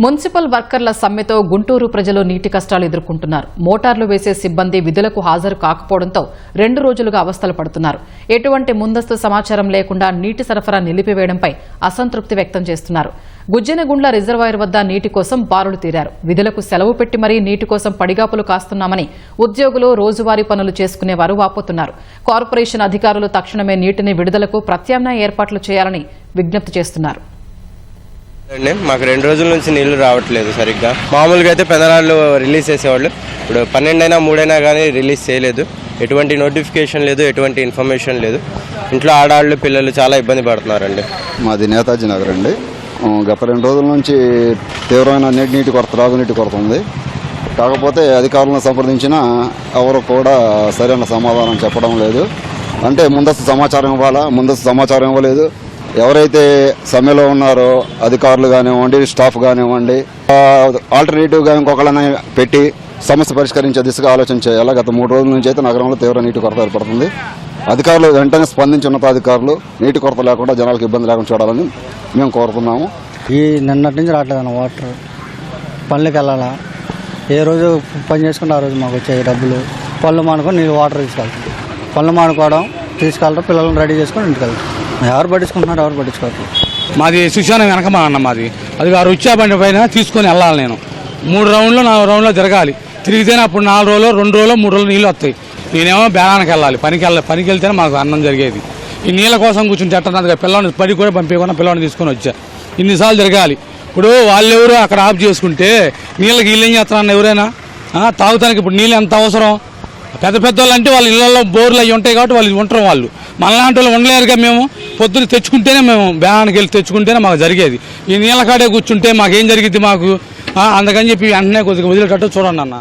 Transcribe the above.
Municipal వర్కర్ల సమ్మెతో గుంటూరు ప్రజలు నీటి కష్టాలు ఎదుర్కొంటున్నారు. మోటార్లు వేసే సిబ్బంది విధులకు హాజరు కాకపోవడంతో రెండు రోజులుగా అవస్థలు పడుతున్నారు. ఎటువంటి ముందస్తు సమాచారం లేకుండా నీటి సరఫరా నిలిపివేయడంపై అసంతృప్తి వ్యక్తం చేస్తున్నారు. గుజ్జెనగుండ్ల రిజర్వాయర్ వద్ద నీటి కోసం బారులు తీరారు. విధులకు సెలవు పెట్టి మరీ నీటి కోసం పడిగాపులు కాస్తున్నామని ఉద్యోగులు రోజువారీ పనులు చేసుకునేవారు వాపోతున్నారు. కార్పొరేషన్ అధికారులు తక్షణమే నీటిని విడుదలకు ప్రత్యామ్నాయ ఏర్పాట్లు చేయాలని విజ్ఞప్తి చేస్తున్నారు. అండి. మాకు రెండు రోజుల నుంచి నీళ్ళు రావట్లేదు సరిగ్గా. మామూలుగా అయితే పెదనాళ్ళు రిలీజ్ చేసేవాళ్ళు. ఇప్పుడు పన్నెండైనా మూడైనా కానీ రిలీజ్ చేయలేదు. ఎటువంటి నోటిఫికేషన్ లేదు ఎటువంటి ఇన్ఫర్మేషన్ లేదు. ఇంట్లో ఆడవాళ్ళు పిల్లలు చాలా ఇబ్బంది పడుతున్నారండి. మాది నేతాజీ నగర్ అండి. గత రెండు రోజుల నుంచి తీవ్రమైన నీటి నీటి కొరత తాగునీటి కొరత ఉంది. కాకపోతే అధికారులను సంప్రదించినా ఎవరు కూడా సరైన సమాధానం చెప్పడం లేదు. అంటే ముందస్తు సమాచారం ఇవ్వాలా? ముందస్తు సమాచారం ఇవ్వలేదు. ఎవరైతే సమ్మెలో ఉన్నారో అధికారులు కానివ్వండి స్టాఫ్ కానివ్వండి ఆల్టర్నేటివ్గా ఇంకొకళ్ళని పెట్టి సమస్య పరిష్కరించే దిశగా ఆలోచన చేయాలి? గత మూడు రోజుల నుంచి అయితే నగరంలో తీవ్ర నీటి కొరత ఏర్పడుతుంది. అధికారులు వెంటనే స్పందించి ఉన్నతాధికారులు నీటి కొరత లేకుండా జనాలకు ఇబ్బంది లేకుండా చూడాలని మేము కోరుతున్నాము. ఈ నిన్నటి నుంచి రావట్లేదు వాటర్. పనులకు వెళ్ళాలా? ఏ రోజు పని చేసుకుంటే ఆ రోజు మాకు వచ్చాయి డబ్బులు. పళ్ళు మానుకొని నీళ్ళు వాటర్ తీసుకెళ్తాం. పళ్ళు మానుకోవడం తీసుకెళ్ళడం పిల్లల్ని రెడీ చేసుకొని ఇంటికి వెళ్తాం. ఎవరు పట్టించుకుంటున్నారు? ఎవరు పట్టించుకోవట్లేదు. మాది సుశాన వెనకమా అన్న మాది. అది గారు వచ్చే బండి పైన తీసుకొని వెళ్ళాలి నేను. మూడు రౌండ్లు నాలుగు రౌండ్లో తిరగాలి. తిరిగితేనే అప్పుడు నాలుగు రోజులు రెండు రోజులు మూడు రోజులు నీళ్ళు వస్తాయి. నేనేమో బేరానికి వెళ్ళాలి. పనికి వెళ్ళాలి పనికి వెళ్తేనే మాకు అన్నం జరిగేది. ఈ నీళ్ళ కోసం కూర్చుని ఎట్టన్నదిగా పిల్లల్ని పడి కూడా పంపించకుండా పిల్లల్ని తీసుకొని వచ్చా. ఇన్నిసార్లు తిరగాలి. ఇప్పుడు వాళ్ళెవరు అక్కడ ఆఫ్ చేసుకుంటే నీళ్ళకి వీళ్ళు ఏం చేస్తారన్న ఎవరైనా? తాగుతానికి ఇప్పుడు నీళ్ళు ఎంత అవసరం? పెద్ద పెద్ద వాళ్ళు అంటే వాళ్ళ ఇళ్ళల్లో బోర్లు అవి ఉంటాయి కాబట్టి వాళ్ళు ఉంటారు వాళ్ళు. మనలాంటి వాళ్ళు ఉండలేరుగా మేము. పొద్దున్న తెచ్చుకుంటేనే మేము బ్యానానికి వెళ్ళి తెచ్చుకుంటేనే మాకు జరిగేది. ఈ నీళ్ళ కాడే కూర్చుంటే మాకేం జరిగింది మాకు? అందుకని చెప్పి వెంటనే కొద్దిగా వదిలేటట్టు చూడండి అన్న.